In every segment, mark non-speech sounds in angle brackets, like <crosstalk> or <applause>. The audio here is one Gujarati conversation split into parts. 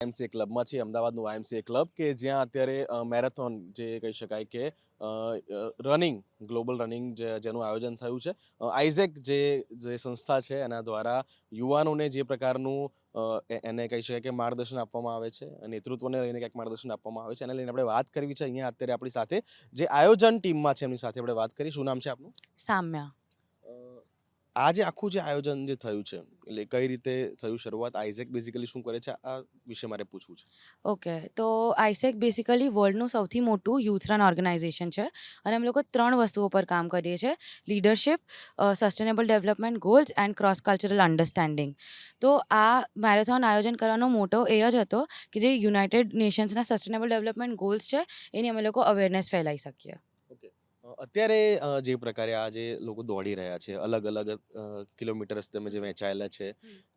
વાયએમસીએ ક્લબમાં છીએ અમદાવાદનું વાયએમસીએ ક્લબ કે જ્યાં અત્યારે મેરેથોન જે કહી શકાય કે રનિંગ, ગ્લોબલ રનિંગ જેનું આયોજન થયું છે. આઇઝેક જે જે સંસ્થા છે, એના દ્વારા યુવાનોને જે પ્રકારનું એને કહી શકાય કે માર્ગદર્શન આપવામાં આવે છે, નેતૃત્વને લઈને કંઈક માર્ગદર્શન આપવામાં આવે છે, એને લઈને આપણે વાત કરવી છે. અહીંયા અત્યારે આપણી સાથે જે આયોજન ટીમમાં છે, એમની સાથે આપણે વાત કરી શું નામ છે આપનું? સામ્યા. આ જે આખું જે આયોજન જે થયું છે, એટલે કઈ રીતે થયું શરૂઆત આઇઝેક બેઝિકલી શું કરે છે, આ વિશે મારે પૂછવું છે. ઓકે, તો આઇઝેક બેસિકલી વર્લ્ડનું સૌથી મોટું યુથ રન ઓર્ગેનાઇઝેશન છે અને અમે લોકો ત્રણ વસ્તુઓ પર કામ કરીએ છીએ leadership sustainable development goals and cross cultural understanding તો આ મેરેથોન આયોજન કરવાનો મોટો એ જ હતો કે જે યુનાઇટેડ નેશન્સના સસ્ટેનેબલ ડેવલપમેન્ટ ગોલ્સ છે, એની અમે લોકો અવેરનેસ ફેલાવી શકીએ. અત્યારે જે પ્રકારે આ જે લોકો દોડી રહ્યા છે અલગ અલગ કિલોમીટર્સ તમે જે વહેંચાયેલા છે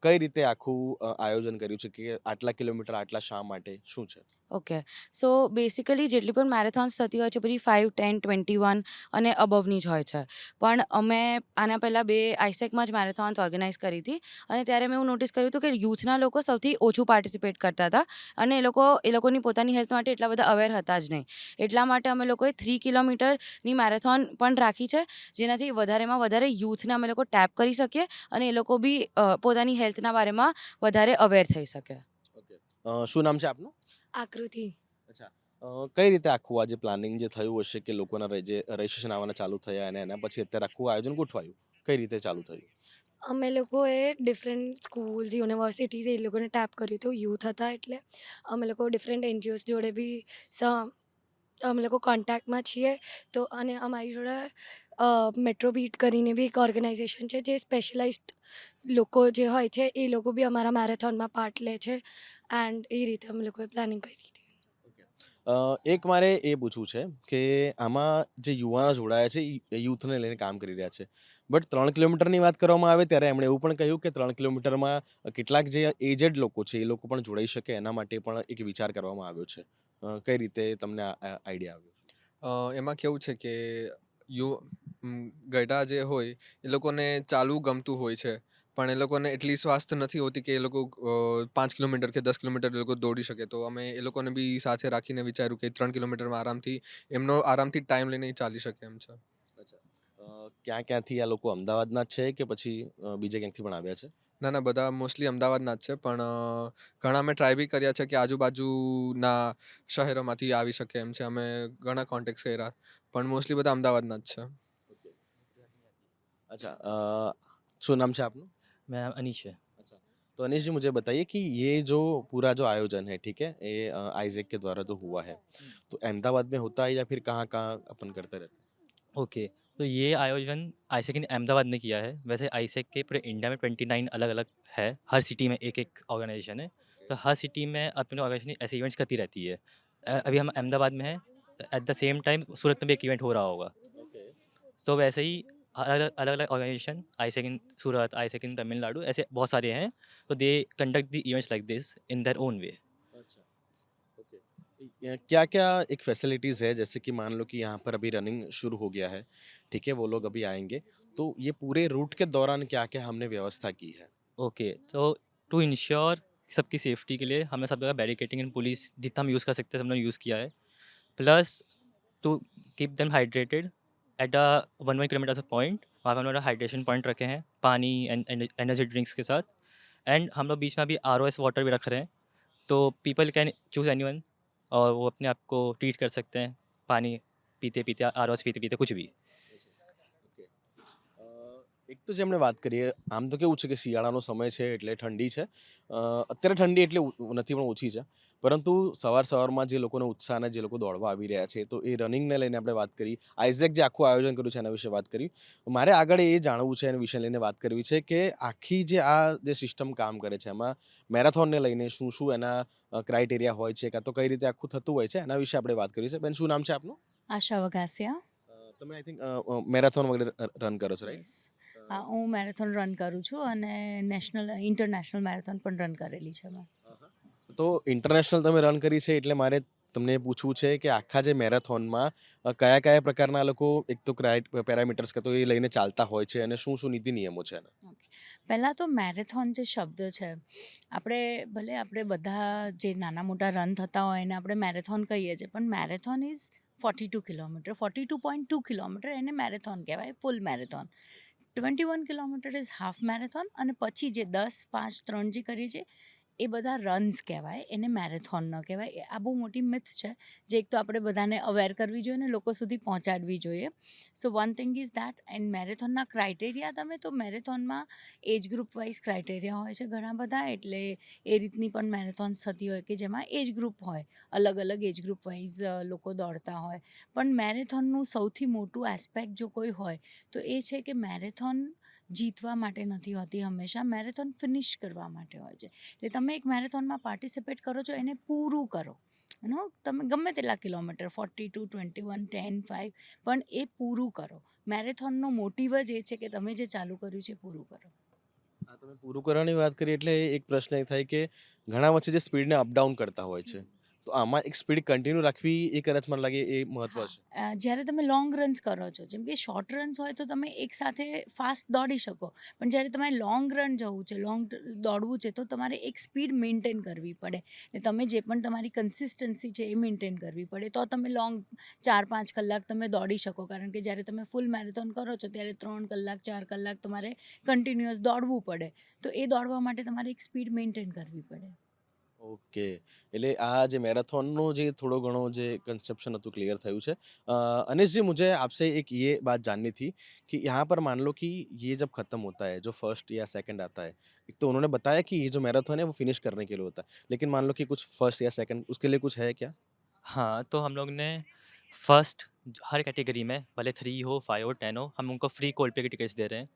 કઈ રીતે આખું આયોજન કર્યું છે કે આટલા કિલોમીટર આટલા શા માટે? શું છે? ઓકે. સો બેસિકલી જેટલી પણ મેરેથોન્સ થતી હોય છે, પછી ફાઇવ ટેન, ટ્વેન્ટી વન અને અબવની જ હોય છે. પણ અમે આના પહેલાં બે આઈસેકમાં જ મેરેથોન્સ ઓર્ગેનાઇઝ કરી હતી અને ત્યારે મેં એવું નોટિસ કર્યું હતું કે યુથના લોકો સૌથી ઓછું પાર્ટિસિપેટ કરતા હતા અને એ લોકો, એ લોકોની પોતાની હેલ્થ માટે એટલા બધા અવેર હતા જ નહીં. એટલા માટે અમે લોકોએ થ્રી કિલોમીટરની મેરેથોન પણ રાખી છે, જેનાથી વધારેમાં વધારે યુથને અમે લોકો ટેપ કરી શકીએ અને એ લોકો બી પોતાની હેલ્થના બારેમાં વધારે અવેર થઈ શકે. શું નામ છે આપનું? આકૃતિ. અચ્છા. કઈ રીતે આખું આજે પ્લાનિંગ જે થયું હશે કે લોકોના જે રજીસ્ટ્રેશન આવવાના ચાલુ થયા અને એના પછી અત્યારે આખું આયોજન ગોઠવાયું? કઈ રીતે ચાલુ થયું? અમે લોકોએ ડિફરન્ટ સ્કૂલ્સ યુનિવર્સિટીઝ એ લોકોને ટેપ કર્યું હતું યુથ હતા એટલે. અમે લોકો ડિફરન્ટ એનજીઓસ જોડે બી સ અમે લોકો કોન્ટેક્ટમાં છીએ. તો અને અમારી જોડે મેટ્રો બીટ કરીને બી એક ઓર્ગેનાઇઝેશન છે જે સ્પેશિયલાઇઝડ લોકો જે હોય છે એ લોકો બી અમારા મેરેથોનમાં પાર્ટ લે છે એન્ડ એ રીતે અમે લોકોએ પ્લાનિંગ કરી હતી. એક મારે એ પૂછવું છે કે આમાં જે યુવાનો જોડાયા છે એ યુથને લઈને કામ કરી રહ્યા છે. બટ ત્રણ કિલોમીટરની વાત કરવામાં આવે ત્યારે એમણે એવું પણ કહ્યું કે ત્રણ કિલોમીટરમાં કેટલાક જે એજેડ લોકો છે એ લોકો પણ જોડાઈ શકે એના માટે પણ એક વિચાર કરવામાં આવ્યો છે. કઈ રીતે તમને આઈડિયા આવ્યો? એમાં કેવું છે કે યુ ગઢા જે હોય એ લોકોને ચાલવું ગમતું હોય છે. પણ એ લોકોને એટલી સ્વાસ્થ્ય નથી હોતી કે એ લોકો પાંચ કિલોમીટર કે દસ કિલોમીટર એ લોકો દોડી શકે. તો અમે એ લોકોને બી સાથે રાખીને વિચાર્યું કે ત્રણ કિલોમીટરમાં આરામથી એમનો આરામથી ટાઈમ લઈને ચાલી શકે એમ છે. ક્યાં ક્યાંથી આ લોકો અમદાવાદના છે કે પછી બીજે ક્યાંકથી પણ આવ્યા છે? ના ના બધા મોસ્ટલી અમદાવાદના જ છે પણ ઘણા અમે ટ્રાય બી કર્યા છે કે આજુબાજુના શહેરોમાંથી આવી શકે એમ છે. અમે ઘણા કોન્ટેક્ટ કર્યા પણ મોસ્ટલી બધા અમદાવાદના જ છે. અચ્છા શું નામ છે આપનું? मेरा नाम अनीश है। अच्छा तो अनिश जी मुझे बताइए कि ये जो पूरा जो आयोजन है ठीक है ये आइजैक के द्वारा जो हुआ है तो अहमदाबाद में होता है या फिर कहाँ कहाँ अपन करते रहते हैं? ओके तो ये आयोजन आईसेक ने अहमदाबाद में किया है। वैसे आईसेक के पूरे इंडिया में ट्वेंटी नाइन अलग अलग है हर सिटी में एक एक ऑर्गेनाइजेशन है। तो हर सिटी में अपने ऑर्गेनाइजेशन ऐसे इवेंट्स करती रहती है। अभी हम अहमदाबाद में हैं at the same time Surat में भी एक इवेंट हो रहा होगा। तो वैसे ही अलग अलग ऑर्गेनाइजेशन आईसेक इन सूरत आई इन तमिलनाडु ऐसे बहुत सारे हैं। तो they conduct the events like this in their own way क्या क्या एक फैसिलिटीज़ है? जैसे कि मान लो कि यहाँ पर अभी रनिंग शुरू हो गया है ठीक है? वो लोग अभी आएँगे। तो ये पूरे रूट के दौरान क्या क्या हमने व्यवस्था की है? ओके तो टू इंश्योर सबकी सेफ्टी के लिए हमने सब जगह बैरिकेटिंग एंड पुलिस जितना हम यूज़ कर सकते हैं हमने यूज़ किया है। Plus to keep them hydrated at a one one kilometre off point वहाँ पर हम लोग हाइड्रेशन पॉइंट रखे हैं, पानी एंड एनर्जी ड्रिंक्स के साथ. एंड हम लोग बीच में अभी आर वाटर भी रख रहे हैं तो पीपल कैन चूज़ एनी और वो अपने आप को ट्रीट कर सकते हैं, पानी पीते पीते आरओएस पीते पीते कुछ भी। એક તો જેમણે વાત કરીએ આમ તો કેવું છે કે શિયાળાનો સમય છે એટલે ઠંડી છે. અત્યારે ઠંડી એટલે નથી પણ ઓછી છે. પરંતુ સવાર સવારમાં જે લોકોનો ઉત્સાહ અને જે લોકો દોડવા આવી રહ્યા છે તો એ રનિંગને લઈને આપણે વાત કરી આઇઝેક જે આખું આયોજન કર્યું છે એના વિશે વાત કરી. મારે આગળ એ જાણવું છે એના વિશે લઈને વાત કરવી છે કે આખી જે આ જે સિસ્ટમ કામ કરે છે એમાં મેરેથોનને લઈને શું શું એના ક્રાઇટેરિયા હોય છે કાં તો કઈ રીતે આખું થતું હોય છે એના વિશે આપણે વાત કરી છે. બેન શું નામ છે આપનું? આશા વઘાસિયા. તમે આઈ થિંક મેરેથોન વગેરે રન કરો છો રાઈટ? હા હું મેરેથોન રન કરું છું અને નેશનલ ઇન્ટરનેશનલ મેરેથોન પણ રન કરેલી છે મેં. તો ઇન્ટરનેશનલ તમે રન કરી છે એટલે મારે તમને પૂછવું છે કે આખા જે મેરેથોનમાં કયા કયા પ્રકારના લોકો એક તો પેરામીટર્સ કે તો એ લઈને ચાલતા હોય છે અને શું શું નીતિ નિયમો છે એના? પહેલાં તો મેરેથોન જે શબ્દ છે આપણે ભલે આપણે બધા જે નાના મોટા રન થતા હોય એને આપણે મેરેથોન કહીએ છીએ પણ marathon is forty two kilometre forty two point two kilometre એને મેરેથોન કહેવાય full marathon. Twenty one kilometre is half marathon અને પછી જે દસ, પાંચ, ત્રણ જે કરીએ છીએ એ બધા રન્સ કહેવાય, એને મેરેથોન ન કહેવાય. આ બહુ મોટી મિથ છે. જે એક તો આપણે બધાને અવેર કરવી જોઈએ ને લોકો સુધી પહોંચાડવી જોઈએ. So one thing is that and મેરેથોનના criteria તમે તો મેરેથોનમાં એજ ગ્રુપ વાઇઝ ક્રાઇટેરિયા હોય છે ઘણા બધા, એટલે એ રીતની પણ મેરેથોન્સ થતી હોય કે જેમાં એજ ગ્રુપ હોય. અલગ અલગ એજ ગ્રુપ વાઇઝ લોકો દોડતા હોય. પણ મેરેથોનનું સૌથી મોટું એસ્પેક્ટ જો કોઈ હોય, તો એ છે કે મેરેથોન જીતવા માટે નથી હોતી હંમેશા, મેરેથોન ફિનિશ કરવા માટે હોય છે. એટલે તમે એક મેરેથોનમાં પાર્ટિસિપેટ કરો છો, એને પૂરું કરો. નો તમે ગમે તેટલા kilometre, forty two, twenty one, ten five પણ એ પૂરું કરો. મેરેથોનનો મોટિવ જ એ છે કે તમે જે ચાલુ કર્યું છે પૂરું કરો. તમે પૂરું કરવાની વાત કરી એટલે એક પ્રશ્ન એ થાય કે ઘણા વચ્ચે જે સ્પીડને અપડાઉન કરતા હોય છે. તો આમાં એક સ્પીડ કન્ટિન્યુ રાખવી એ કદાચ મને લાગે એ મહત્વ છે. જ્યારે તમે લોંગ રન્સ કરો છો જેમ કે શોર્ટ રન્સ હોય તો તમે એક સાથે ફાસ્ટ દોડી શકો પણ જ્યારે તમારે લોંગ રન જવું છે લોંગ દોડવું છે તો તમારે એક સ્પીડ મેન્ટેન કરવી પડે. ને તમે જે પણ તમારી કન્સિસ્ટન્સી છે એ મેન્ટેન કરવી પડે. તો તમે લોંગ ચાર પાંચ કલાક તમે દોડી શકો કારણ કે જ્યારે તમે ફૂલ મેરેથોન કરો છો ત્યારે ત્રણ કલાક ચાર કલાક તમારે કન્ટિન્યુઅસ દોડવું પડે. તો એ દોડવા માટે તમારે એક સ્પીડ મેન્ટેન કરવી પડે. ઓકે એટલે આ જે મેરેથોનનો જે થોડો ઘણો જે कंसेप्शन હતું क्लियर થયું છે अ, अनिश जी मुझे आपसे एक ये बात जाननी थी कि यहाँ पर मान लो कि ये जब खत्म होता है जो फर्स्ट या सेकंड आता है एक तो उन्होंने बताया कि ये जो मैराथन है वो फिनिश करने के लिए होता है लेकिन मान लो कि कुछ फर्स्ट या सेकंड उसके लिए कुछ है क्या हाँ तो हम लोग ने फर्स्ट हर कैटेगरी में भले थ्री हो फाइव हो टेन हो हम उनको फ्री कोल्ड पे की टिकट्स दे रहे हैं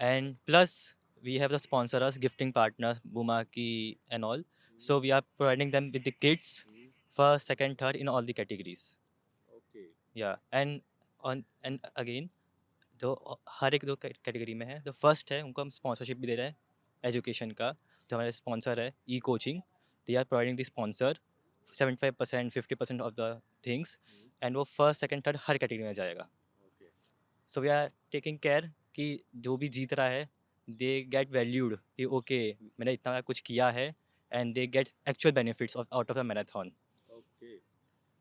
and plus we have the sponsors gifting partner बुमा की and all so we are providing them with the kits first second third in all the categories या एंड एंड अगेन तो हर एक दो कैटेगरी में है। तो फ़र्स्ट है उनको हम स्पॉन्सरशिप भी दे रहे हैं एजुकेशन का जो हमारे स्पॉन्सर है E coaching they are providing the sponsor seventy five percent fifty percent of the things and वो फ़र्स्ट सेकंड थर्ड हर कैटेगरी में जाएगा। So we are taking care कि जो भी जीत रहा है दे गेट वैल्यूड कि ओके मैंने इतना कुछ किया है and they get actual benefits out of the marathon okay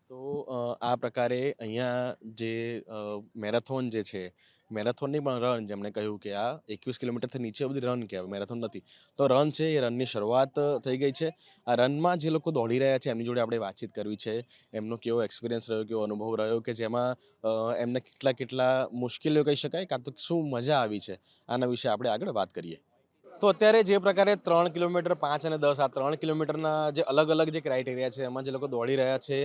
તો અ, આ પ્રકારે અહીંયા જે મેરેથોન જે છે મેરેથોનની પણ રન, જેમણે કહ્યું કે આ એકવીસ કિલોમીટરથી નીચે બધી રન કહેવાય, મેરેથોન નથી. તો રન છે, એ રનની શરૂઆત થઈ ગઈ છે. આ રનમાં જે લોકો દોડી રહ્યા છે, એમની જોડે આપણે વાતચીત કરવી છે. એમનો કેવો એક્સપિરિયન્સ રહ્યો, કેવો અનુભવ રહ્યો કે જેમાં એમને કેટલા કેટલા મુશ્કેલીઓ કહી શકાય, કાં તો શું મજા આવી છે? આના વિશે આપણે આગળ વાત કરીએ. તો અત્યારે જે પ્રકારે ત્રણ કિલોમીટર પાંચ અને દસ, આ ત્રણ કિલોમીટરના જે અલગ અલગ જે ક્રાઇટેરિયા છે, એમાં જે લોકો દોડી રહ્યા છે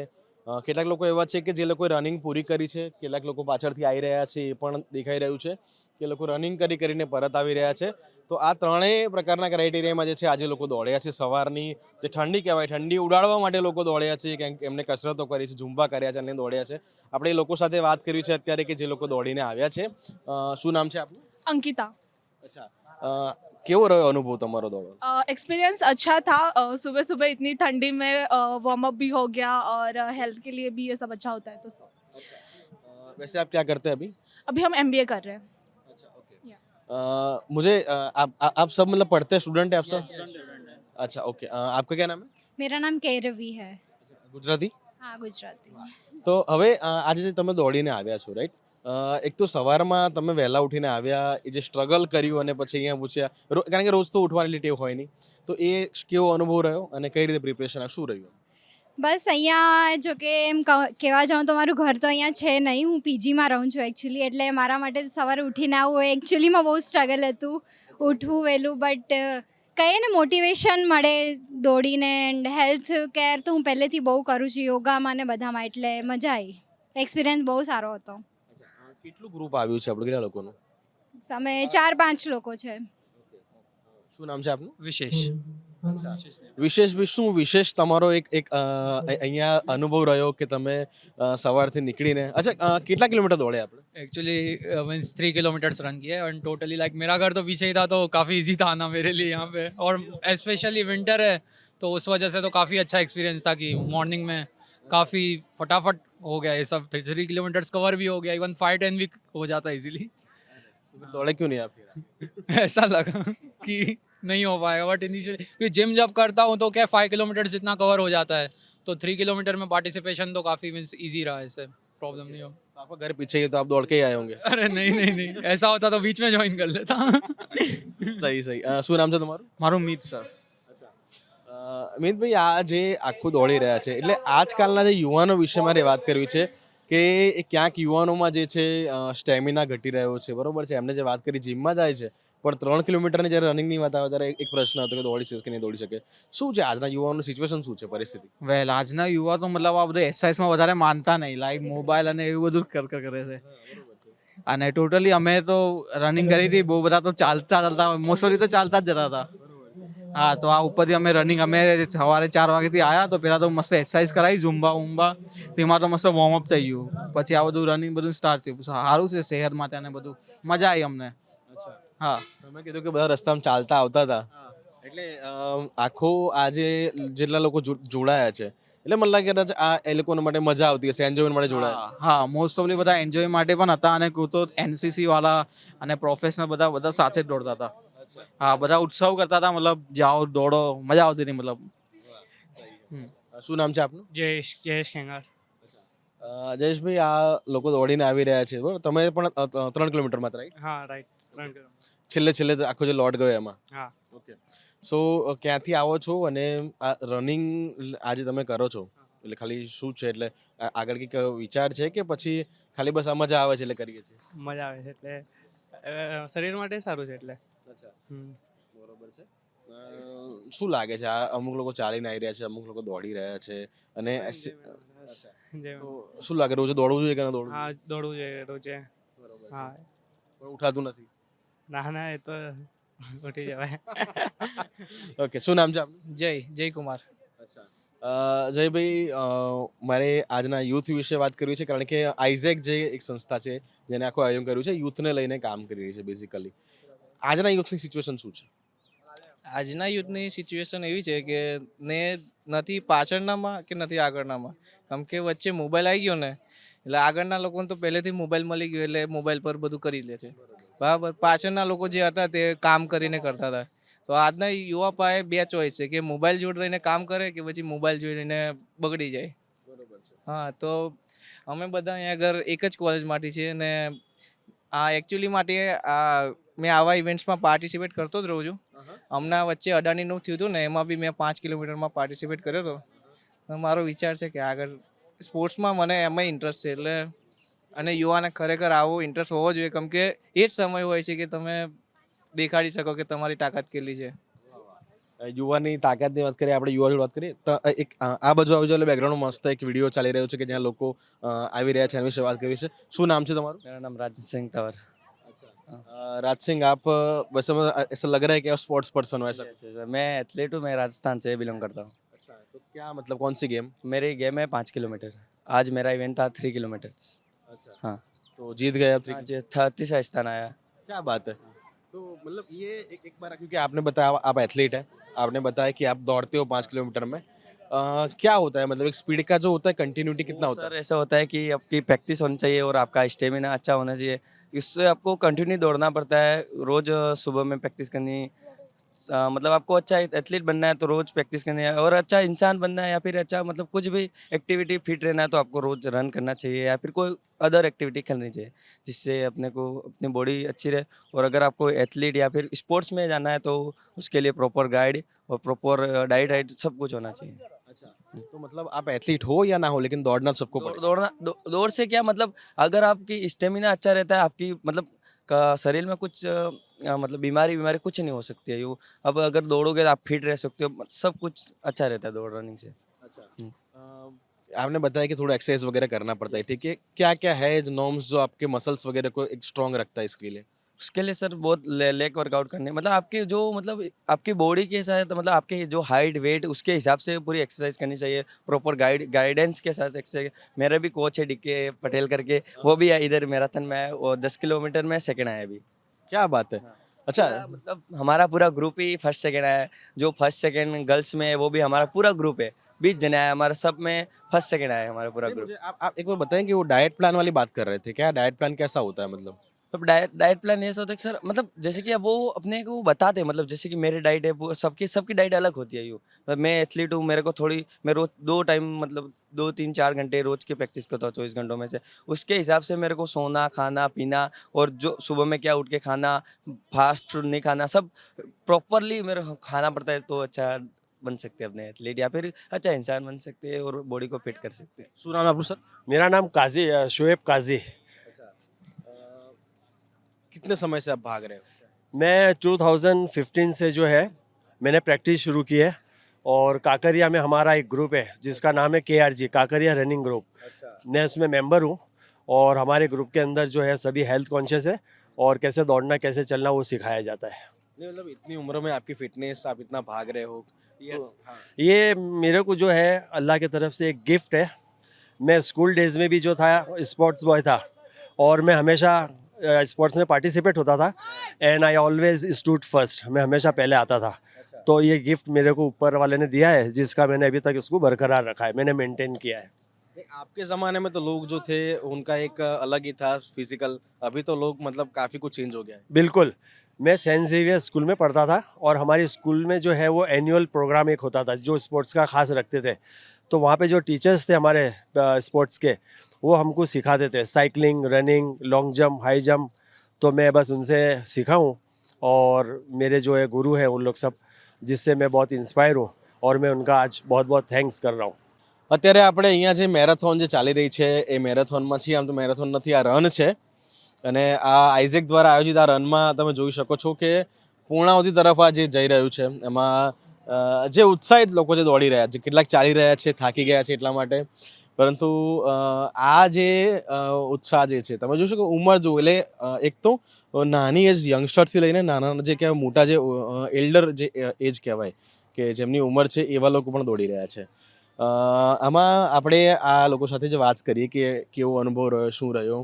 કેટલાક લોકો એવા છે કે જે લોકોએ રનિંગ પૂરી કરી છે કેટલાક લોકો પાછળથી આવી રહ્યા છે એ પણ દેખાઈ રહ્યું છે કે લોકો રનિંગ કરી કરીને પરત આવી રહ્યા છે. તો આ ત્રણેય પ્રકારના ક્રાઇટેરિયામાં જે છે આજે લોકો દોડ્યા છે સવારની જે ઠંડી કહેવાય ઠંડી ઉડાડવા માટે લોકો દોડ્યા છે કે એમને કસરતો કરી છે ઝુંબા કર્યા છે અને દોડ્યા છે. આપણે એ લોકો સાથે વાત કરી છે અત્યારે કે જે લોકો દોડીને આવ્યા છે. શું નામ છે આપનું? અંકિતા. અચ્છા. કેવો રહ્યો અનુભવ તમારો દોડવાનો एक्सपीरियंस अच्छा था अ, सुबह सुबह इतनी ठंडी में वार्म अप भी हो गया और हेल्थ के लिए भी ये सब अच्छा होता है तो सो अ, वैसे आप क्या करते हैं अभी अभी हम एम कर रहे हैं Yeah. अ, मुझे अ, आप आ- आप सब मतलब पढ़ते हैं स्टूडेंट है आप सब अच्छा ओके अ, आपका क्या नाम है मेरा नाम कैरवी है ગુજરાતી હા ગુજરાતી તો હવે અ, આજે જે તમે દોડીને આવ્યા છો રાઈટ એક તો સવારમાં તમે વહેલા ઉઠીને આવ્યા, એ જે સ્ટ્રગલ કર્યું અને પછી અહીંયા પૂછ્યા કારણ કે રોજ તો ઉઠવાની ટેવ હોય નહીં. તો એ કેવો અનુભવ રહ્યો અને કઈ રીતે પ્રિપરેશન શું રહ્યું? બસ અહીંયા જો કે એમ કહેવા જાઉં તો મારું ઘર તો અહીંયા છે નહીં. હું પીજીમાં રહું છું એકચ્યુઅલી એટલે મારા માટે સવારે ઉઠીને આવવું એકચ્યુઅલીમાં બહુ સ્ટ્રગલ હતું. ઉઠવું, વહેલું બટ કહીએ ને મોટિવેશન મળે દોડીને એન્ડ હેલ્થ કેર તો હું પહેલેથી બહુ કરું છું, યોગામાં ને બધામાં, એટલે મજા આવી. એક્સપિરિયન્સ બહુ સારો હતો. કેટલું ગ્રુપ આવ્યું છે આપણે કેટલા લોકોનું અમે ચાર પાંચ લોકો છે શું નામ છે આપનું વિશેષ વિશેષ વિ- શું વિશેષ તમારો એક એક અ, અ- અહીંયા અનુભવ રહ્યો કે તમે અ, સવારથી નીકળીને અચ્છા અ, કેટલા કિલોમીટર દોડે આપણે actually means three kilometres run किया एंड टोटली लाइक मेरा घर तो पीछे ही था तो काफ़ी इजी था आना मेरे लिए यहाँ पे और स्पेशली विंटर है तो उस वजह से तो काफ़ी अच्छा एक्सपीरियंस था कि मॉर्निंग में काफ़ी फटाफट हो गया ये सब थ्री किलोमीटर कवर भी हो गया इवन फाइव टेन भी हो जाता है इजिली तो दौड़े क्यों नहीं आप <laughs> ऐसा लगा कि नहीं हो पाएगा बट इनिशियली क्योंकि जिम जब करता हूँ तो क्या फाइव किलोमीटर जितना कवर हो जाता है तो थ्री किलोमीटर में पार्टिसिपेशन तो काफ़ी मीन्स ईजी रहा इससे प्रॉब्लम नहीं हो। तो आपका घर पीछे ही तो आप दौड़ के ही आए होंगे। अरे नहीं नहीं नहीं ऐसा होता तो बीच में ज्वाइन कर लेता। <laughs> सही सही। सुनाम से तुम्हारा? मारो मीत सर। અમિતભાઈ આ જે આખું દોડી રહ્યા છે એટલે આજકાલના જે યુવાનો વિશે મારે વાત કરવી છે કે ક્યાંક યુવાનોમાં જે છે સ્ટેમિના ઘટી રહ્યો છે બરોબર છે એમને જે વાત કરી જીમમાં જાય છે પણ ત્રણ કિલોમીટરની જ્યારે રનિંગની વાત આવે ત્યારે એક પ્રશ્ન હતો કે દોડી શકે કે નહીં દોડી શકે શું છે આજના યુવાનોની સિચ્યુએશન શું છે પરિસ્થિતિ વેલ આજના યુવા તો મતલબ આ બધું એક્સરસાઇઝમાં વધારે માનતા નહીં લાઈક મોબાઈલ અને એવું બધું કરે છે અને ટોટલી અમે તો રનિંગ કરી હતી બહુ બધા તો ચાલતા ચાલતા મોસ્ટલી તો ચાલતા જ જતા હતા હા તો આ ઉપરથી અમે રનિંગ અમે સવારે ચાર વાગ્યાથી આવ્યા તો પહેલાં તો મસ્ત એક્સરસાઇઝ કરાવી ઝુંબા ઉંબા તેમાં તો મસ્ત વોર્મઅપ થઈ ગયું. પછી આ બધું રનિંગ બધું સ્ટાર્ટ થયું. સારું છે સેહત માટે અને બધું. મજા આવી અમને. હા. તમે કીધું કે બધા રસ્તામાં ચાલતા આવતા હતા. એટલે આખું આજે જેટલા લોકો જોડાયા છે એટલે મને લાગે કદાચ આ એ લોકોને માટે મજા આવતી હશે એન્જોય માટે જોડાયા. હા મોસ્ટ ઓફલી બધા એન્જોય માટે પણ હતા અને તો એનસીસી વાળા અને પ્રોફેશનલ બધા બધા સાથે જ દોડતા હતા. હા બધા ઉત્સવ કરતા હતા મતલબ જાઓ દોડો મજા આવતી હતી મતલબ. શું નામ છે આપનું? જયેશ જયેશ ખેંગાર. જયેશભાઈ આ લોકો દોડીને આવી રહ્યા છે બરાબર? તમે પણ ત્રણ કિલોમીટર માત્ર હા રાઈટ ત્રણ કિલોમીટર. છેલ્લે છેલ્લે આખો જે લોટ ગયો એમાં. હા. ઓકે સો ક્યાંથી આવો છો અને રનિંગ આજે તમે કરો છો? એટલે ખાલી શું છે? એટલે આગળ કંઈક વિચાર છે કે પછી ખાલી બસ આ મજા આવે છે એટલે કરીએ છીએ? મજા આવે છે એટલે શરીર માટે સારું છે એટલે. અચ્છા. બરોબર છે. શું લાગે છે? આ અમુક લોકો ચાલીને આવી રહ્યા છે અમુક લોકો દોડી રહ્યા છે અને શું લાગે રોજ દોડવું જોઈએ કે ના દોડવું હા દોડવું જોઈએ રોજે. બરોબર હા. ઉઠાતું નથી. ના ના એ તો ઉઠી જવાય. <laughs> ઓકે શું નામ છે આપનું? જય જય કુમાર. અ, જયભાઈ મારે આજના યુથ વિશે વાત કરવી છે કારણ કે આઈઝેક જે એક સંસ્થા છે જેને આખું આયોજન કર્યું છે યુથને લઈને કામ કરી રહી છે બેઝિકલી આજના યુથની સિચ્યુએશન શું છે? આજના યુથની સિચ્યુએશન એવી છે કે ને નથી પાછળનામાં કે નથી આગળનામાં. કેમ કે વચ્ચે મોબાઈલ આવી ગયો ને એટલે આગળના લોકોને તો પહેલેથી મોબાઈલ મળી ગયો એટલે મોબાઈલ પર બધું કરી લે છે. બરાબર. પાછળના લોકો જે હતા તે કામ કરીને કરતા હતા. તો આજના યુવા પાસે બે ચોઈસ છે કે મોબાઈલ જોડે રહીને કામ કરે કે પછી મોબાઈલ જોઈને બગડી જાય. હા તો અમે બધા અહીંયા આગળ એક જ કોલેજમાંથી છીએ અને એકચ્યુઅલી માટે આ મેં આવા ઇવેન્ટ્સમાં પાર્ટિસિપેટ કરતો જ રહું છું. હમણાં વચ્ચે અડાણીનું થયું હતું ને એમાં બી મેં પાંચ કિલોમીટરમાં પાર્ટિસિપેટ કર્યો હતો. તો મારો વિચાર છે કે આગળ સ્પોર્ટ્સમાં મને એમાં ઇન્ટરેસ્ટ છે એટલે અને યુવાને ખરેખર આવો ઇન્ટરેસ્ટ હોવો જોઈએ. કેમ કે એ જ સમય હોય છે કે તમે દેખાડી શકો કે તમારી તાકાત કેટલી છે. યુવાની તાકાતની વાત કરીએ આપણે યુવા જોડે વાત કરીએ તો અ, એક અ, આ બાજુ આવી જાય બેકગ્રાઉન્ડમાં મસ્ત એક વિડીયો ચાલી રહ્યો છે કે જ્યાં લોકો અ, આવી રહ્યા છે એના વિશે વાત કરી છે શું નામ છે તમારું मेरा नाम राज सिंह तंवर अ, राज सिंह आप अ, वैसे में ऐसा लग रहा है कि आप स्पोर्ट्स पर्सन हो ऐसा Yes, yes, मैं एथलीट हूँ मैं राजस्थान से बिलोंग करता हूँ अच्छा तो क्या मतलब कौन सी गेम मेरी गेम है पाँच किलोमीटर आज मेरा इवेंट था थ्री किलोमीटर अच्छा हाँ तो जीत गए आप आज था तीसरा स्थान आया क्या बात है तो मतलब ये एक एक बार क्योंकि आपने बताया आप एथलीट हैं आपने बताया कि आप दौड़ते हो पाँच किलोमीटर में। आ, क्या होता है? मतलब एक स्पीड का जो होता है कंटिन्यूटी कितना होता सर ऐसा होता है कि आपकी प्रैक्टिस होनी चाहिए और आपका स्टेमिना अच्छा होना चाहिए। इससे आपको कंटिन्यू दौड़ना पड़ता है रोज सुबह में प्रैक्टिस करनी अ, मतलब आपको अच्छा एथलीट बनना है तो रोज प्रैक्टिस करनी है और अच्छा इंसान बनना है या फिर अच्छा मतलब कुछ भी एक्टिविटी फिट रहना है तो आपको रोज रन करना चाहिए या फिर कोई अदर एक्टिविटी खेलनी चाहिए जिससे अपने को अपनी बॉडी अच्छी रहे और अगर आपको एथलीट या फिर स्पोर्ट्स में जाना है तो उसके लिए प्रॉपर गाइड और प्रॉपर डाइट वाइट सब कुछ होना चाहिए। अच्छा तो मतलब आप एथलीट हो या ना हो लेकिन दौड़ना सबको दौड़, दौड़ना दौ, दौड़ से क्या मतलब अगर आपकी स्टेमिना अच्छा रहता है आपकी मतलब शरीर में कुछ मतलब बीमारी बीमारी कुछ नहीं हो सकती है यूँ अब अगर दौड़ोगे तो आप फिट रह सकते हो सब कुछ अच्छा रहता है दौड़ रनिंग से। अच्छा। हम्म। आपने बताया कि थोड़ा एक्सरसाइज वगैरह करना पड़ता है ठीक है। क्या क्या है नॉर्म्स जो आपके मसल्स वगैरह को एक स्ट्रॉन्ग रखता है इसके लिए? उसके लिए सर बहुत ले, लेग वर्कआउट करने मतलब आपके जो मतलब आपकी बॉडी के साथ मतलब आपके जो हाइट वेट उसके हिसाब से पूरी एक्सरसाइज करनी चाहिए प्रॉपर गाइड गाइडेंस के साथ एक्सरसाइज मेरा भी कोच है डीके पटेल करके वो भी है इधर मैराथन में है वो दस किलोमीटर में सेकंड आया अभी। क्या बात है? अच्छा मतलब हमारा पूरा ग्रुप ही फ़र्स्ट सेकेंड आया है। जो फ़र्स्ट सेकेंड गर्ल्स में है वो भी हमारा पूरा ग्रुप है। बीस जने आया हमारा सब में फ़र्स्ट सेकेंड आया हमारा पूरा ग्रुप आप आप एक बार बताएँ कि वो डाइट प्लान वाली बात कर रहे थे। क्या डाइट प्लान कैसा होता है मतलब? तो डाइट डाइट प्लान ऐसा होता है सर मतलब जैसे कि अब वो अपने को बताते हैं मतलब जैसे कि मेरी डाइट है सबकी सबकी डाइट अलग होती है यू। मतलब मैं एथलीट हूँ, मेरे को थोड़ी, मैं रोज दो टाइम मतलब दो, तीन, चार घंटे रोज़ की प्रैक्टिस करता हूँ चौबीस घंटों में से। उसके हिसाब से मेरे को सोना, खाना, पीना और जो सुबह में क्या उठ के खाना फास्ट फ़ूड नहीं खाना, सब प्रॉपरली मेरे खाना पड़ता है तो अच्छा बन सकते हैं अपने एथलीट या फिर अच्छा इंसान बन सकते हैं और बॉडी को फिट कर सकते हैं। सुना सर। मेरा नाम काजी शोएब काजी है। कितने समय से आप भाग रहे हो? मैं 2015 से जो है मैंने प्रैक्टिस शुरू की है और काकरिया में हमारा एक ग्रुप है जिसका नाम है K R G Kankaria running group अच्छा। मैं उसमें मेंबर हूँ और हमारे ग्रुप के अंदर जो है सभी हेल्थ कॉन्शियस है और कैसे दौड़ना कैसे चलना वो सिखाया जाता है। नहीं मतलब इतनी उम्र में आपकी फिटनेस आप इतना भाग रहे हो। तो हाँ। ये मेरे को जो है अल्लाह की तरफ़ से एक गिफ्ट है। मैं स्कूल डेज़ में भी जो था स्पोर्ट्स बॉय था और मैं हमेशा स्पोर्ट्स में पार्टिसिपेट होता था and I always stood first मैं हमेशा पहले आता था। तो ये गिफ्ट मेरे को ऊपर वाले ने दिया है जिसका मैंने अभी तक इसको बरकरार रखा है। मैंने मेंटेन किया है। आपके ज़माने में तो लोग जो थे उनका एक अलग ही था फ़िज़िकल अभी तो लोग मतलब काफ़ी कुछ चेंज हो गया है। बिल्कुल। मैं सेंट जेवियर स्कूल में पढ़ता था और हमारे स्कूल में जो है वो एनुअल प्रोग्राम एक होता था जो स्पोर्ट्स का खास रखते थे। तो वहाँ पे जो टीचर्स थे हमारे स्पोर्ट्स के वो हमको सिखाते थे cycling running long jump high jump तो मैं बस उनसे सीखा हूँ और मेरे जो है गुरु हैं उन लोग सब जिससे मैं बहुत इंस्पायर हूँ और मैं उनका आज बहुत बहुत थैंक्स कर रहा हूँ અત્યારે આપણે અહીંયા જે મેરેથોન જે ચાલી રહી છે એ મેરેથોનમાં છીએ આમ તો મેરેથોન નથી આ રન છે અને આ આઇઝેક દ્વારા આયોજિત આ રનમાં તમે જોઈ શકો છો કે પૂર્ણાવતી તરફ આ જે જઈ રહ્યું છે એમાં અ, જે ઉત્સાહિત લોકો જે દોડી રહ્યા છે કેટલાક ચાલી રહ્યા છે થાકી ગયા છે એટલા માટે. પરંતુ આ જે ઉત્સાહ જે છે તમે જોશો કે ઉંમર જો એટલે એક તો નાની એજ યંગસ્ટરથી લઈને નાના જે કહેવાય મોટા જે એલ્ડર જે એજ કહેવાય કે જેમની ઉંમર છે એવા લોકો પણ દોડી રહ્યા છે. આમાં આપણે આ લોકો સાથે જે વાત કરીએ કે કેવો અનુભવ રહ્યો શું રહ્યો?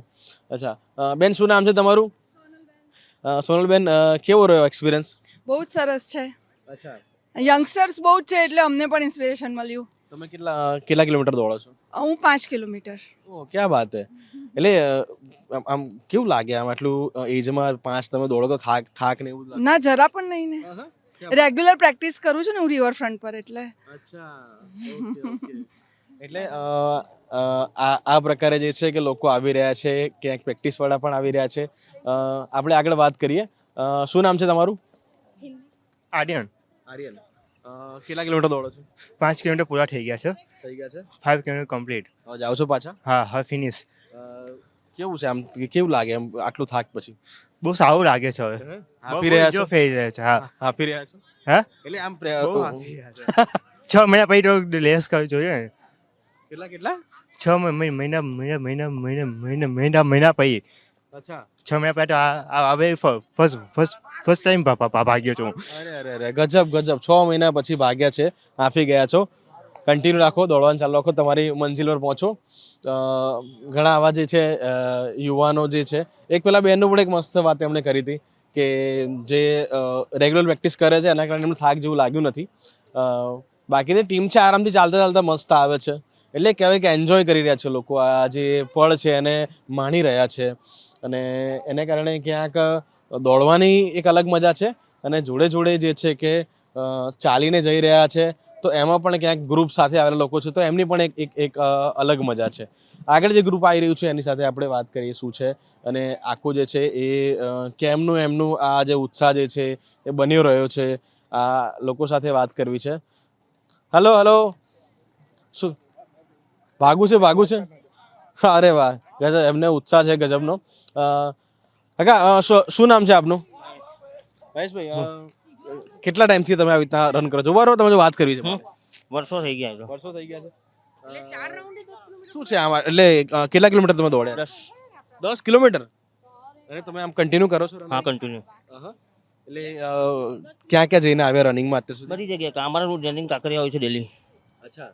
અચ્છા બેન શું નામ છે તમારું? સોનલબેન. કેવો રહ્યો એક્સપિરિયન્સ બહુ જ સરસ છે. અચ્છા. યંગસ્ટર્સ બહુ જ છે એટલે અમને પણ ઇન્સ્પિરેશન મળ્યું. તમે કેટલા કેટલા કિલોમીટર દોડો છો? હું પાંચ કિલોમીટર. ઓ ક્યાં વાત હે? એટલે આમ- કેવું લાગે આમ આટલું એજમાં પાંચ તમે દોડો તો થાક થાક ને એવું ના જરા પણ નહીં ને. રેગ્યુલર પ્રેક્ટિસ કરું છું ને હું રિવરફ્રન્ટ પર એટલે. અચ્છા ઓકે ઓકે. એટલે આ આ પ્રકારે જે છે કે લોકો આવી રહ્યા છે ક્યાંક પ્રેક્ટિસ વાળા પણ આવી રહ્યા છે. આપણે આગળ વાત કરીએ. શું નામ છે તમારું? આર્યન. આર્યન કેટલા કિલોમીટર દોડો છો? પાંચ કિલોમીટર પૂરા થઈ ગયા છે. થઈ ગયા છે? Five kilometre complete. જાઓ છો પાછા? હા હા ફિનિશ. કેવું છે આમ કેવું લાગે એમ આટલું થાક પછી? બહુ સારું લાગે છે હવે. હાપી રહ્યા છો? ફેરી રહ્યા છે હા. હાપી રહ્યા છો? હા? એટલે આમ છે. <laughs> મહિના પછી લેસ કરવી જોઈએ કેટલા કેટલા? છ મહિ- મહિ- મહિના મહિના મહિના મહિના મહિના મહિના મહિના પછી અચ્છા. છ મહિના આ હવે ફર્સ્ટ ફર્સ્ટ ફર્સ્ટ ટાઈમ ભાગ્યો છું અરે અરે અરે ગજબ ગજબ. છ મહિના પછી ભાગ્યા છે. હાંફી ગયા છો. કન્ટિન્યુ રાખો દોડવાનું ચાલુ રાખો. તમારી મંજિલ પર પહોંચો. ઘણા આવા જે છે યુવાનો જે છે એક પેલા બેનનું પણ એક મસ્ત વાત એમણે કરી હતી કે જે રેગ્યુલર પ્રેક્ટિસ કરે છે એના કારણે એમને થાક જેવું લાગ્યું નથી. બાકીની ટીમ છે આરામથી ચાલતા ચાલતા મસ્ત આવે છે. એટલે કહેવાય કે એન્જોય કરી રહ્યા છે લોકો. આ જે પળ છે એને માણી રહ્યા છે. અને એને કારણે ક્યાંક દોડવાની એક અલગ મજા છે અને જોડે જોડે જે છે કે ચાલીને જઈ રહ્યા છે, તો એમાં પણ ક્યાંક ગ્રુપ સાથે આવેલા લોકો છે, તો એમની પણ એક એક અલગ મજા છે. આગળ જે ગ્રુપ આવી રહ્યું છે, એની સાથે આપણે વાત કરીએ શું છે અને આખું જે છે એ કેમનું એમનું આ જે ઉત્સાહ જે છે એ બન્યો રહ્યો છે, આ લોકો સાથે વાત કરવી છે. હલો હલો શું? ભાગું છે ભાગું છે? અરે વાહ. એમને ઉત્સાહ છે ગજબનો. કાકા શું- શું નામ છે આપનું? મહેશભાઈ કેટલા ટાઈમથી તમે આવી રીતના રન કરો છો? બરાબર તમે વાત કરવી છે. વર્ષો થઈ ગયા છે. વર્ષો થઈ ગયા છે. શું છે આમાં? એટલે કેટલા કિલોમીટર તમે દોડ્યા? દસ. દસ કિલોમીટર? અને તમે આમ કન્ટિન્યુ કરો છો હા કન્ટિન્યુ. એટલે ક્યાં ક્યાં જઈને આવ્યા રનિંગમાં અત્યાર સુધી? બધી જગ્યાએ. કામરાનું રનિંગ કાંકરિયા હોય છે ડેલી અચ્છા.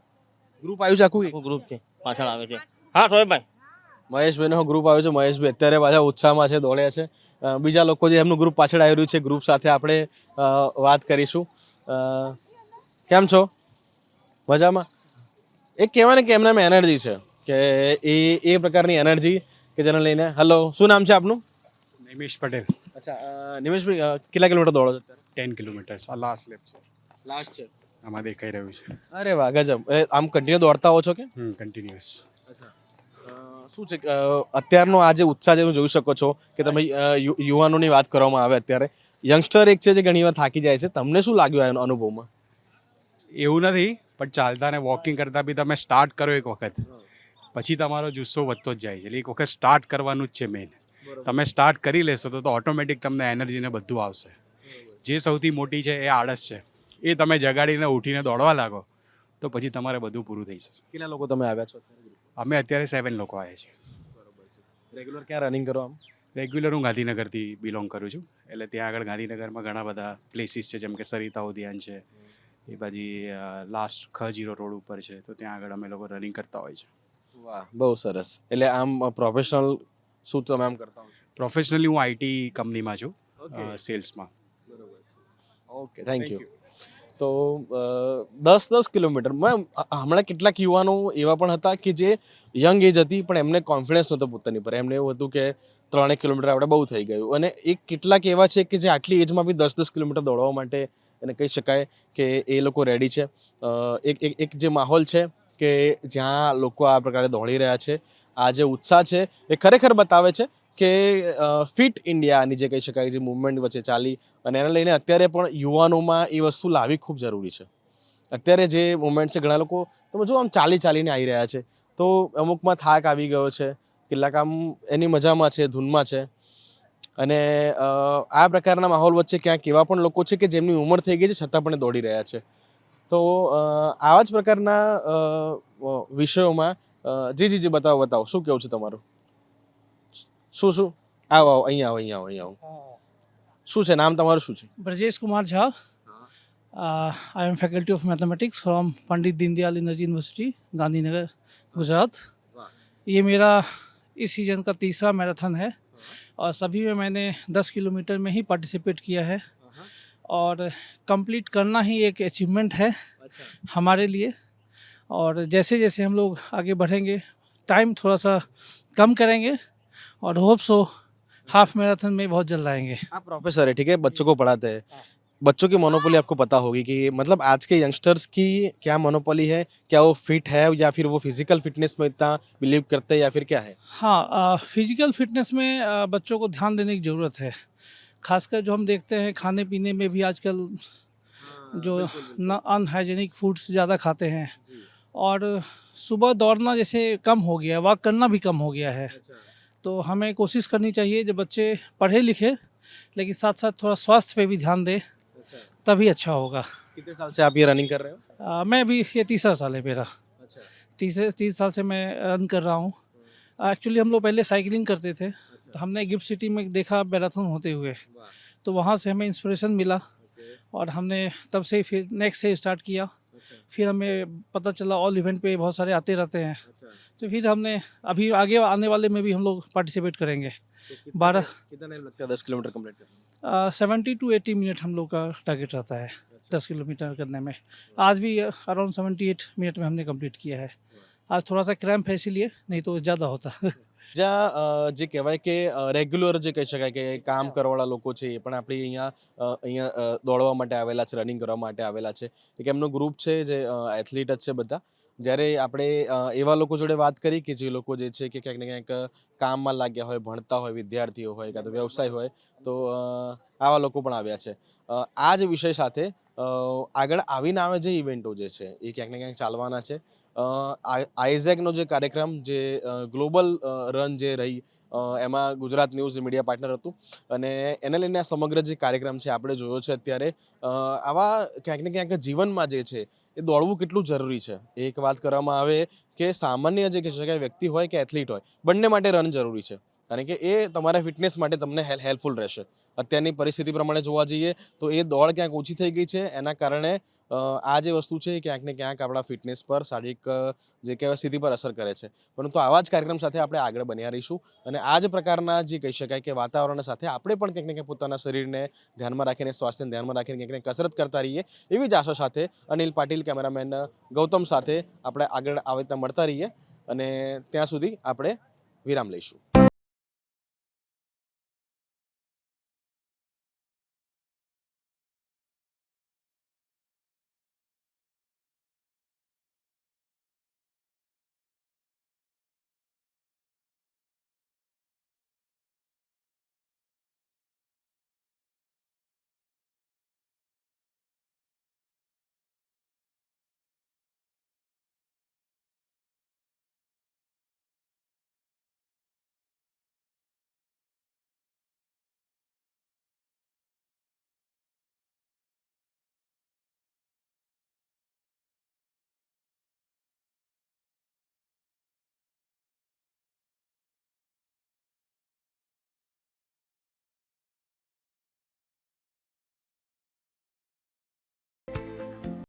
ગ્રુપ આવ્યું છે આખું? આખું ગ્રુપ છે. પાછળ આવે છે. હા સોહેબભાઈ. મહેશભાઈનો ગ્રુપ આવ્યો છે. મહેશભાઈ અત્યારે પાછા ઉત્સાહમાં છે દોડ્યા છે. બીજા લોકો જે એમનું ગ્રુપ પાછળ આવી રહ્યું છે ગ્રુપ સાથે આપણે વાત કરીશું. કેમ છો? મજામાં? એક કહેવાય ને કે એમનામાં એનર્જી છે કે એ એ પ્રકારની એનર્જી કે જેને લઈને હલો શું નામ છે આપનું? નિમિષ પટેલ. અચ્છા નિમેશભાઈ કેટલા કિલોમીટર દોડો છો અત્યારે? Ten kilometres. આ લાસ્ટ લેપ છે. લાસ્ટ છે. આમાં દેખાઈ રહ્યું છે. અરે વાહ ગજબ. એ આમ કન્ટિન્યુ દોડતા હો છો કે? કન્ટિન્યુઅસ કન્ટિન્યુઅસ શું છે અત્યારનો આ જે ઉત્સાહ છે તમે જોઈ શકો છો કે તમે યુવાનોની વાત કરવામાં આવે અત્યારે. યંગસ્ટર એક છે જે ઘણીવાર થાકી જાય છે. તમને શું લાગ્યું આ અનુભવમાં? એવું નથી પણ ચાલતા ને વોકિંગ કરતાં બી તમે સ્ટાર્ટ કરો એક વખત. પછી તમારો જુસ્સો વધતો જ જાય છે. એટલે એક વખત સ્ટાર્ટ કરવાનું જ છે મેઇન તમે સ્ટાર્ટ કરી લેશો તો તો ઓટોમેટિક તમને એનર્જીને બધું આવશે. જે સૌથી મોટી છે એ આળસ છે. એ તમે જગાડીને ઉઠીને દોડવા લાગો તો પછી તમારે બધું પૂરું થઈ જશે. કેટલા લોકો તમે આવ્યા છો અમે અત્યારે સેવન લોકો આવ્યા છીએ. રેગ્યુલર ક્યાં રનિંગ કરો આમ? રેગ્યુલર હું ગાંધીનગરથી બિલોંગ કરું છું. એટલે ત્યાં આગળ ગાંધીનગરમાં ઘણા બધા પ્લેસીસ છે જેમ કે સરિતા ઉદ્યાન છે એ બાજી લાસ્ટ ખ જીરો રોડ ઉપર છે તો ત્યાં આગળ અમે લોકો રનિંગ કરતા હોય છે. વાહ બહુ સરસ. એટલે આમ પ્રોફેશનલ શું તમે આમ કરતા હો પ્રોફેશનલી હું આઈટી કંપનીમાં છું. સેલ્સમાં ઓકે થેન્ક યુ તો દસ દસ કિલોમીટર. હમણાં કેટલાક યુવાનો એવા પણ હતા કે જે યંગ એજ હતી, પણ એમને કોન્ફિડન્સ નહોતો પોતાની પર. એમને એવું હતું કે ત્રણેક કિલોમીટર આપણે બહુ થઈ ગયું. અને એ કેટલાક એવા છે કે જે આટલી એજમાં બી દસ દસ કિલોમીટર દોડવા માટે એને કહી શકાય કે એ લોકો રેડી છે. એક એક જે માહોલ છે કે જ્યાં લોકો આ પ્રકારે દોડી રહ્યા છે, આ જે ઉત્સાહ છે, એ ખરેખર બતાવે છે. કે ફિટ ઇન્ડિયાની જે કહી શકાય જે મુવમેન્ટ વચ્ચે ચાલી અને એને લઈને અત્યારે પણ યુવાનોમાં એ વસ્તુ લાવવી ખૂબ જરૂરી છે. અત્યારે જે મુવમેન્ટ છે, ઘણા લોકો તમે જો આમ ચાલી ચાલીને આવી રહ્યા છે, તો અમુકમાં થાક આવી ગયો છે, કેટલાક આમ એની મજામાં છે, ધૂનમાં છે. અને આ પ્રકારના માહોલ વચ્ચે ક્યાંક એવા પણ લોકો છે કે જેમની ઉંમર થઈ ગઈ છે, છતાં પણ દોડી રહ્યા છે. તો આવા જ પ્રકારના વિષયોમાં જી જી જી, બતાવો બતાવો. શું કેવું છે તમારું? શું શું આવો આવો અહીંયા આવો અહીંયા આવો અહીંયા આવો શું છે નામ તમારું શું છે Brajesh Kumar Jha I am faculty of mathematics from Pandit Deendayal Energy University Gandhinagar Gujarat ये मेरा इस सीज़न का तीसरा मैराथन है और सभी में मैंने 10 किलोमीटर में ही पार्टिसिपेट किया है और कंप्लीट करना ही एक अचीवमेंट है हमारे लिए और जैसे जैसे हम लोग आगे बढ़ेंगे टाइम थोड़ा सा कम करेंगे और होप सो हाफ़ मैराथन में बहुत जल्द आएँगे। आप प्रोफेसर है ठीक है? बच्चों को पढ़ाते हैं। बच्चों की मोनोपोली आपको पता होगी कि मतलब आज के यंगस्टर्स की क्या मोनोपोली है? क्या वो फिट है या फिर वो फ़िज़िकल फिटनेस में इतना बिलीव करते हैं या फिर क्या है? हाँ फ़िज़िकल फिटनेस में आ, बच्चों को ध्यान देने की ज़रूरत है। खासकर जो हम देखते हैं खाने पीने में भी आजकल जो न अनहाइजेनिक फूड्स ज़्यादा खाते हैं। और सुबह दौड़ना जैसे कम हो गया है वॉक करना भी कम हो गया है। तो हमें कोशिश करनी चाहिए जब बच्चे पढ़े लिखे लेकिन साथ साथ थोड़ा स्वास्थ्य पे भी ध्यान दें तभी अच्छा होगा। कितने साल से आप ये रनिंग कर रहे हो? आ, मैं भी ये तीसरा साल है मेरा। अच्छा। तीसरे तीस साल से मैं रन कर रहा हूँ। एक्चुअली हम लोग पहले साइकिलिंग करते थे। अच्छा। तो हमने गिफ्ट सिटी में देखा मैराथन होते हुए। तो वहाँ से हमें इंस्पिरेशन मिला और हमने तब से ही फिर नेक्स्ट से स्टार्ट किया। फिर हमें पता चला ऑल इवेंट पे बहुत सारे आते रहते हैं। तो फिर हमने अभी आगे आने वाले में भी हम लोग पार्टिसिपेट करेंगे। बारह कितना टाइम लगता है दस किलोमीटर करने सेवेंटी टू एटी मिनट हम लोग का टारगेट रहता है दस किलोमीटर करने में। आज भी अराउंड सेवेंटी एट मिनट में हमने कंप्लीट किया है। आज थोड़ा सा क्रैम्प है इसीलिए नहीं तो ज़्यादा होता। જ્યાં જે કહેવાય કે રેગ્યુલર જે કહી શકાય કે કામ કરવાવાળા લોકો છે એ પણ આપણી અહીંયા અહીંયા દોડવા માટે આવેલા છે રનિંગ કરવા માટે આવેલા છે. એક એમનો ગ્રુપ છે જે એથ્લીટ જ છે બધા. જ્યારે આપણે એવા લોકો જોડે વાત કરી કે જે લોકો જે છે કે ક્યાંક ને ક્યાંક કામમાં લાગ્યા હોય ભણતા હોય વિદ્યાર્થીઓ હોય કાં તો વ્યવસાય હોય તો આવા લોકો પણ આવ્યા છે. આ જ વિષય સાથે આગળ આવીને આવે જે ઇવેન્ટો જે છે એ ક્યાંક ને ક્યાંક ચાલવાના છે. આઇઝેકનો જે કાર્યક્રમ, જે ગ્લોબલ રન જે રહી એમાં ગુજરાત ન્યૂઝ મીડિયા પાર્ટનર હતું. અને એને લઈને આ સમગ્ર જે કાર્યક્રમ છે આપણે જોયો છે અત્યારે આવા ક્યાંક ને ક્યાંક જીવનમાં જે છે, એ દોડવું કેટલું જરૂરી છે? એક વાત કરવામાં આવે કે સામાન્ય જે કહી શકાય વ્યક્તિ હોય કે એથ્લીટ હોય, બંને માટે રન જરૂરી છે. કારણ કે એ તમારા ફિટનેસ માટે તમને હેલ, હેલ્પફુલ રહેશે. અત્યારની પરિસ્થિતિ પ્રમાણે જોવા જઈએ, તો એ દોડ ક્યાંક ઓછી થઈ ગઈ છે, એના કારણે આ જે વસ્તુ છે ક્યાંક ને ક્યાંક આપણા ફિટનેસ પર શારીરિક જે કહેવાય સ્થિતિ પર અસર કરે છે. પરંતુ આવા જ કાર્યક્રમ સાથે આપણે આગળ બન્યા રહીશું અને આ જ પ્રકારના જે કહી શકાય કે વાતાવરણ સાથે આપણે પણ ક્યાંક ને કંઈક પોતાના શરીરને ધ્યાનમાં રાખીને, સ્વાસ્થ્યને ધ્યાનમાં રાખીને કંઈક ને કસરત કરતા રહીએ એવી જ આશા સાથે અનિલ પાટીલ, કેમેરામેન ગૌતમ સાથે આપણે આગળ આવી મળતા રહીએ અને ત્યાં સુધી આપણે વિરામ લઈશું.